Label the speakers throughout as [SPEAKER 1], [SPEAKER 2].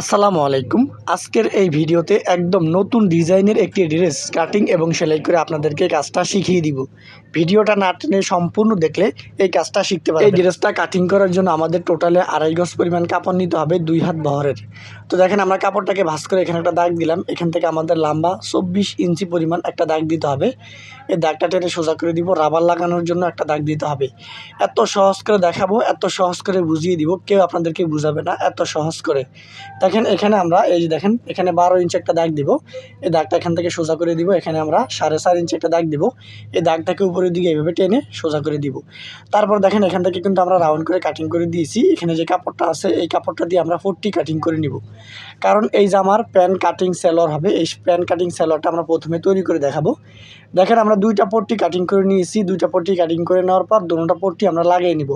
[SPEAKER 1] আসসালামু আলাইকুম। আজকের এই ভিডিওতে একদম নতুন ডিজাইনের একটি ড্রেস কাটিং এবং সেলাই করে আপনাদেরকে কাজটা শিখিয়ে দিব। ভিডিওটা না টেনে সম্পূর্ণ দেখলে এই কাজটা শিখতে পারবেন। এই ড্রেসটা কাটিং করার জন্য আমাদের টোটালে আড়াই গজ পরিমাণ কাপড় নিতে হবে, দুই হাত বহরের। তো দেখেন আমরা কাপড়টাকে ভাঁজ করে এখানে একটা দাগ দিলাম। এখান থেকে আমাদের লম্বা চব্বিশ ইঞ্চি পরিমাণ একটা দাগ দিতে হবে। এই দাগটা টেনে সোজা করে দিব, রাবার লাগানোর জন্য একটা দাগ দিতে হবে। এত সহজ করে দেখাবো, এত সহজ করে বুঝিয়ে দিব, কেউ আপনাদেরকে বুঝাবে না, এত সহজ করে। দেখেন এখানে আমরা এই যে দেখেন, এখানে বারো ইঞ্চি একটা দাগ দিব। এই দাগটা এখান থেকে সোজা করে দিব। এখানে আমরা সাড়ে চার ইঞ্চি একটা দাগ দিব। এই দাগটাকে উপরের দিকে এইভাবে টেনে সোজা করে দিব। তারপর দেখেন, এখান থেকে কিন্তু আমরা রাউন্ড করে কাটিং করে দিয়েছি। এখানে যে কাপড়টা আছে, এই কাপড়টা দিয়ে আমরা ফোরটি কাটিং করে নিব। কারণ এই জামার প্যান্ট কাটিং সেলর হবে, এই প্যান্ট কাটিং সেলরটা আমরা প্রথমে তৈরি করে দেখাবো। দেখেন, আমরা দুইটা পট্টি কাটিং করে নিয়েছি। দুইটা পট্টি কাটিং করে নেওয়ার পর দুটোটা পট্টি আমরা লাগিয়ে নিব।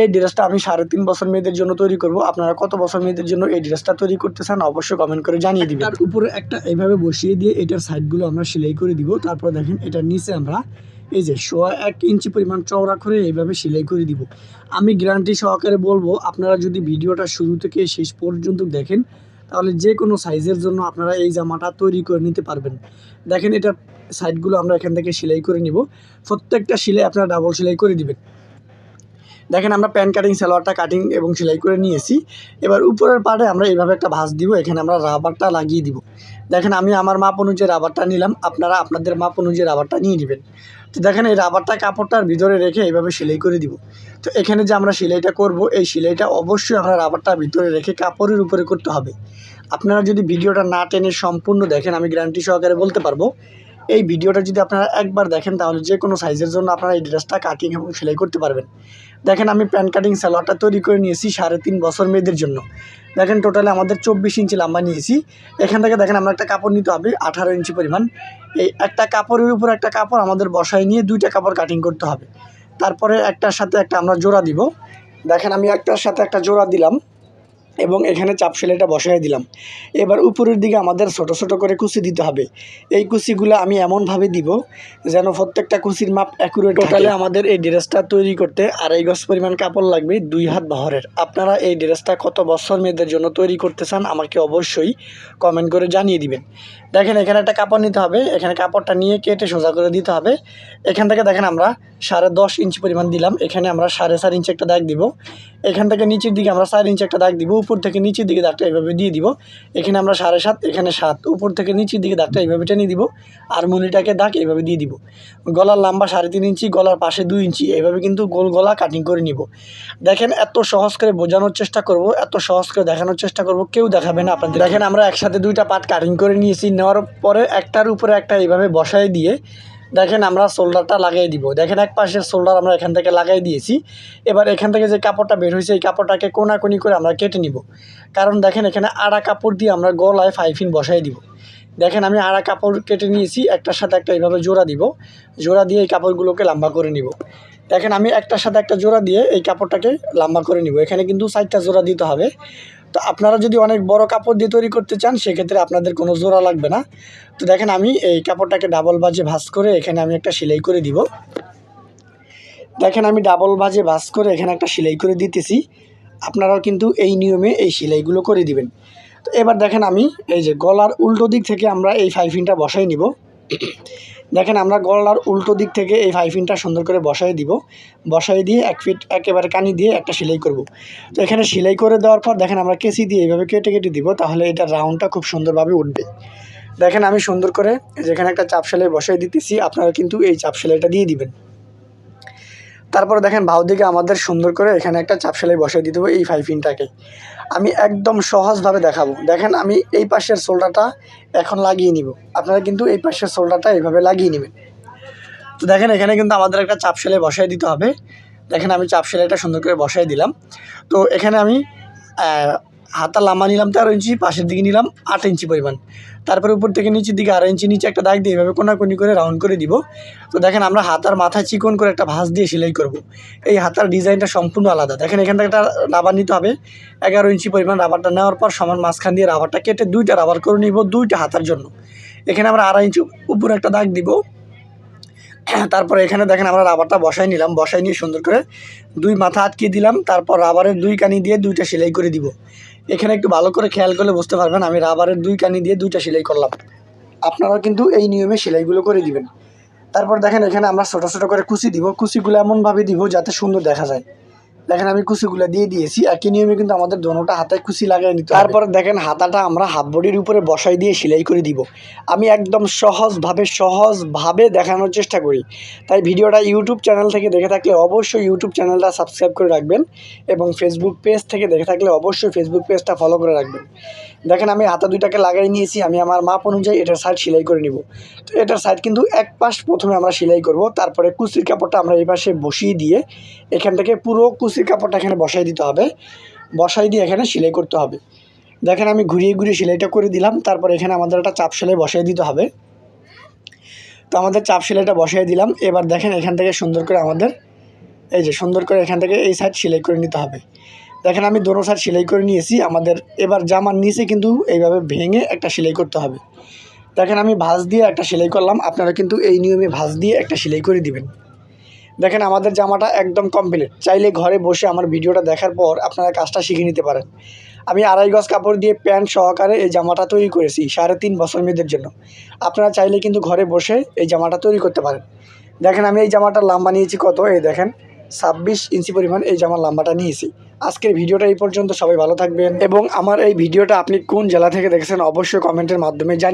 [SPEAKER 1] এই ড্রেসটা আমি সাড়ে তিন বছর মেয়েদের জন্য তৈরি করব। আপনারা কত বছর মেয়েদের জন্য এই ড্রেসটা তৈরি করতে চান, অবশ্যই কমেন্ট করে জানিয়ে দিবেন। তার উপরে একটা এইভাবে বসিয়ে দিয়ে এটার সাইডগুলো আমরা সেলাই করে দিব। তারপর দেখেন এটার নিচে আমরা এই যে সোয়া এক ইঞ্চি পরিমাণ চওড়া করে এইভাবে সেলাই করে দিব। আমি গ্যারান্টি সহকারে বলব, আপনারা যদি ভিডিওটা শুরু থেকে শেষ পর্যন্ত দেখেন, তাহলে যে কোনো সাইজের জন্য আপনারা এই জামাটা তৈরি করে নিতে পারবেন। দেখেন এটা সাইডগুলো আমরা এখান থেকে সেলাই করে নিব। প্রত্যেকটা সেলাই আপনারা ডাবল সেলাই করে দিবেন। দেখেন আমরা প্যান কাটিং, সালোয়ারটা কাটিং এবং সেলাই করে নিয়েছি। এবার উপরের পাড়ে আমরা এইভাবে একটা ভাঁজ দিব, এখানে আমরা রাবারটা লাগিয়ে দিব। দেখেন আমি আমার মাপ অনুযায়ী রাবারটা নিলাম, আপনারা আপনাদের মাপ অনুযায়ী রাবারটা নিয়ে নেবেন। তো দেখেন এই রাবারটা কাপড়টার ভিতরে রেখে এইভাবে সেলাই করে দিব। তো এখানে যে আমরা সেলাইটা করব, এই সেলাইটা অবশ্যই আমরা রাবারটা ভিতরে রেখে কাপড়ের উপরে করতে হবে। আপনারা যদি ভিডিওটা না টেনে সম্পূর্ণ দেখেন, আমি গ্যারান্টি সহকারে বলতে পারব এই ভিডিওটা যদি আপনারা একবার দেখেন, তাহলে যে কোনো সাইজের জন্য আপনারা এই ড্রেসটা কাটিং এবং সেলাই করতে পারবেন। দেখেন, আমি প্যান্ট কাটিং সালোয়ারটা তৈরি করে নিয়েছি সাড়ে তিন বছর মেয়েদের জন্য। দেখেন টোটালে আমাদের চব্বিশ ইঞ্চি লম্বা নিয়েছি। এখান থেকে দেখেন, আমরা একটা কাপড় নিতে হবে আঠারো ইঞ্চি পরিমাণ। এই একটা কাপড়ের উপর একটা কাপড় আমাদের বসায় নিয়ে দুইটা কাপড় কাটিং করতে হবে। তারপরে একটার সাথে একটা আমরা জোড়া দিব। দেখেন, আমি একটার সাথে একটা জোড়া দিলাম। এবং এখানে চাপ সেলাইটা বসাই দিলাম। এবার উপরের দিকে আমাদের ছোট ছোট করে কুচি দিতে হবে। এই কুচিগুলো আমি এমনভাবে দিব যেন প্রত্যেকটা কুচির মাপ অ্যাকুরেট টোটালে আমাদের এই ড্রেসটা তৈরি করতে আড়াই গজ পরিমাণ কাপড় লাগবে দুই হাত বহরের। আপনারা এই ড্রেসটা কত বছর মেয়েদের জন্য তৈরি করতে চান আমাকে অবশ্যই কমেন্ট করে জানিয়ে দিবেন। দেখেন, এখানে একটা কাপড় নিতে হবে। এখানে কাপড়টা নিয়ে কেটে সোজা করে দিতে হবে। এখান থেকে দেখেন আমরা সাড়ে দশ ইঞ্চি পরিমাণ দিলাম। এখানে আমরা সাড়ে চার ইঞ্চি একটা দাগ দিব। এখান থেকে নিচের দিকে আমরা চার ইঞ্চি একটা দাগ দিব। উপর থেকে নিচের দিকে দাগটা এইভাবে দিয়ে দিব। এখানে আমরা সাড়ে সাত, এখানে সাত। উপর থেকে নিচের দিকে দাগটা এইভাবে টেনে দিব। আর মুনিটাকে দাগ এইভাবে দিয়ে দিব। গলার লম্বা সাড়ে তিন ইঞ্চি, গলার পাশে দুই ইঞ্চি, এইভাবে কিন্তু গোল গলা কাটিং করে নিব। দেখেন, এত সহজ করে বোঝানোর চেষ্টা করব, এত সহজ করে দেখানোর চেষ্টা করব, কেউ দেখাবে না আপনাদের। দেখেন, আমরা একসাথে দুইটা পাট কাটিং করে নিয়েছি। নেওয়ার পরে একটার উপরে একটা এইভাবে বসাই দিয়ে দেখেন আমরা শোল্ডারটা লাগিয়ে দিব। দেখেন এক পাশের শোল্ডার আমরা এখান থেকে লাগাই দিয়েছি। এবার এখান থেকে যে কাপড়টা বের হয়েছে, এই কাপড়টাকে কোনাকুনি করে আমরা কেটে নিব। কারণ দেখেন এখানে আড়া কাপড় দিয়ে আমরা গলায় ফাইফিন বসাই দিব। দেখেন আমি আড়া কাপড় কেটে নিয়েছি, একটার সাথে একটা এইভাবে জোড়া দিব। জোড়া দিয়ে এই কাপড়গুলোকে লম্বা করে নিব। দেখেন আমি একটার সাথে একটা জোড়া দিয়ে এই কাপড়টাকে লম্বা করে নিব। এখানে কিন্তু চারটা জোড়া দিতে হবে। তো আপনারা যদি অনেক বড় কাপড় দিয়ে তৈরি করতে চান, সেক্ষেত্রে আপনাদের কোনো জোড়া লাগবে না। তো দেখেন, আমি এই কাপড়টাকে ডাবল বাজে ভাঁজ করে এখানে আমি একটা সেলাই করে দিব। দেখেন, আমি ডাবল বাজে ভাঁজ করে এখানে একটা সেলাই করে দিতেছি। আপনারাও কিন্তু এই নিয়মে এই সেলাইগুলো করে দিবেন। তো এবার দেখেন, আমি এই যে গলার উল্টো দিক থেকে আমরা এই ফাইফিনটা বসাই নিব। দেখেন আমরা গলার উল্টো দিক থেকে এই ফাইফিনটা সুন্দর করে বসাই দিব। বসাই দিয়ে এক ফিট একেবারে কানি দিয়ে একটা সেলাই করব। তো এখানে সেলাই করে দেওয়ার পর দেখেন আমরা কেসি দিয়ে এইভাবে কেটে কেটে দিব, তাহলে এটা রাউন্ডটা খুব সুন্দরভাবে উঠবে। দেখেন আমি সুন্দর করে যেখানে একটা চাপ সেলাই বসাই দিতেছি, আপনারা কিন্তু এই চাপ সেলাইটা দিয়ে দিবেন। তারপরে দেখেন বাউ দিকে আমাদের সুন্দর করে এখানে একটা চাপ সেলাই বসিয়ে দিতে হবে এই ফাইফিনটাকে আমি একদম সহজভাবে দেখাবো। দেখেন আমি এই পাশের সোলডারটা এখন লাগিয়ে নিব। আপনারা কিন্তু এই পাশের সোলডারটা এইভাবে লাগিয়ে নেবেন। তো দেখেন এখানে কিন্তু আমাদের একটা চাপ সেলাই বসাই দিতে হবে। দেখেন আমি চাপ সেলাইটা সুন্দর করে বসাই দিলাম। তো এখানে আমি হাতা লাম্বা নিলাম তেরো ইঞ্চি, পাশের দিকে নিলাম আট ইঞ্চি পরিমাণ। তারপরে উপর থেকে নিচের দিকে আড়াই ইঞ্চি, নিচে একটা দাগ দিয়ে এইভাবে কোনাকুনি করে রাউন্ড করে দিব। তো দেখেন আমরা হাতার মাথায় চিকন করে একটা ভাঁজ দিয়ে সেলাই করব। এই হাতার ডিজাইনটা সম্পূর্ণ আলাদা। দেখেন এখান থেকে একটা রাবার নিতে হবে। এগারো ইঞ্চি পরিমাণ রাবারটা নেওয়ার পর সমান মাঝখান দিয়ে রাবারটা কেটে দুইটা রাবার করে নিব দুইটা হাতার জন্য। এখানে আমরা আড়াই ইঞ্চি উপরে একটা দাগ দিব। তারপরে এখানে দেখেন আমরা রাবারটা বসাই নিলাম। বসাই নিয়ে সুন্দর করে দুই মাথা আটকে দিলাম। তারপর রাবারের দুই কানি দিয়ে দুইটা সেলাই করে দিব। এখানে একটু ভালো করে খেয়াল করলে বুঝতে পারবেন, আমি রাবারের দুই কানি দিয়ে দুইটা সেলাই করলাম। আপনারাও কিন্তু এই নিয়মে সেলাইগুলো করে দিবেন। তারপর দেখেন এখানে আমরা ছোটো ছোটো করে কুচি দিব। কুচিগুলো এমনভাবে দিব যাতে সুন্দর দেখা যায়। দেখেন আমি কুচিগুলো দিয়ে দিয়েছি, একই নিয়মে কিন্তু আমাদের দোনোটা হাতে কুচি লাগাই নিতে তারপরে দেখেন হাতাটা আমরা হাফ বডির উপরে বসাই দিয়ে সেলাই করে দিব। আমি একদম সহজভাবে সহজভাবে দেখানোর চেষ্টা করি। তাই ভিডিওটা ইউটিউব চ্যানেল থেকে দেখে থাকলে অবশ্যই ইউটিউব চ্যানেলটা সাবস্ক্রাইব করে রাখবেন এবং ফেসবুক পেজ থেকে দেখে থাকলে অবশ্যই ফেসবুক পেজটা ফলো করে রাখবেন। দেখেন আমি হাতা দুইটাকে লাগাই নিয়েছি, আমি আমার মাপ অনুযায়ী এটার সাইড সেলাই করে নিব। তো এটার সাইড কিন্তু এক পাশ প্রথমে আমরা সেলাই করব, তারপরে কুচির কাপড়টা আমরা এই পাশে বসিয়ে দিয়ে এখান থেকে পুরো কুচির কাপড়টা এখানে বসাই দিতে হবে, বসাই দিয়ে এখানে সেলাই করতে হবে। দেখেন আমি ঘুরিয়ে ঘুরিয়ে সেলাইটা করে দিলাম, তারপর এখানে আমাদের একটা চাপ সেলাই বসাই দিতে হবে। তো আমাদের চাপ সেলাইটা বসাই দিলাম, এবার দেখেন এখান থেকে সুন্দর করে আমাদের, এই যে সুন্দর করে এখান থেকে এই সাইড সেলাই করে নিতে হবে। দেখেন, আমি দোনো সাইড সেলাই করে নিয়েছি। আমাদের এবার জামার নিচে কিন্তু এইভাবে ভেঙে একটা সেলাই করতে হবে। দেখেন, আমি ভাঁজ দিয়ে একটা সেলাই করলাম। আপনারা কিন্তু এই নিয়মে ভাঁজ দিয়ে একটা সেলাই করে দিবেন। দেখেন, আমাদের জামাটা একদম কমপ্লিট চাইলে ঘরে বসে আমার ভিডিওটা দেখার পর আপনারা কাজটা শিখে নিতে পারেন। আমি আড়াই গজ কাপড় দিয়ে প্যান্ট সহকারে এই জামাটা তৈরি করেছি সাড়ে তিন বছর মেয়েদের জন্য। আপনারা চাইলে কিন্তু ঘরে বসে এই জামাটা তৈরি করতে পারেন। দেখেন, আমি এই জামাটার লাম্বা নিয়েছি কত? এই দেখেন ছাব্বিশ ইঞ্চি পরিমাণ এই জামার লম্বাটা নিয়েছি। আজকের ভিডিওটা এই পর্যন্ত, সবাই ভালো থাকবেন। এবং আমার এই ভিডিওটা আপনি কোন জেলা থেকে দেখেছেন, অবশ্যই কমেন্টের মাধ্যমে জানি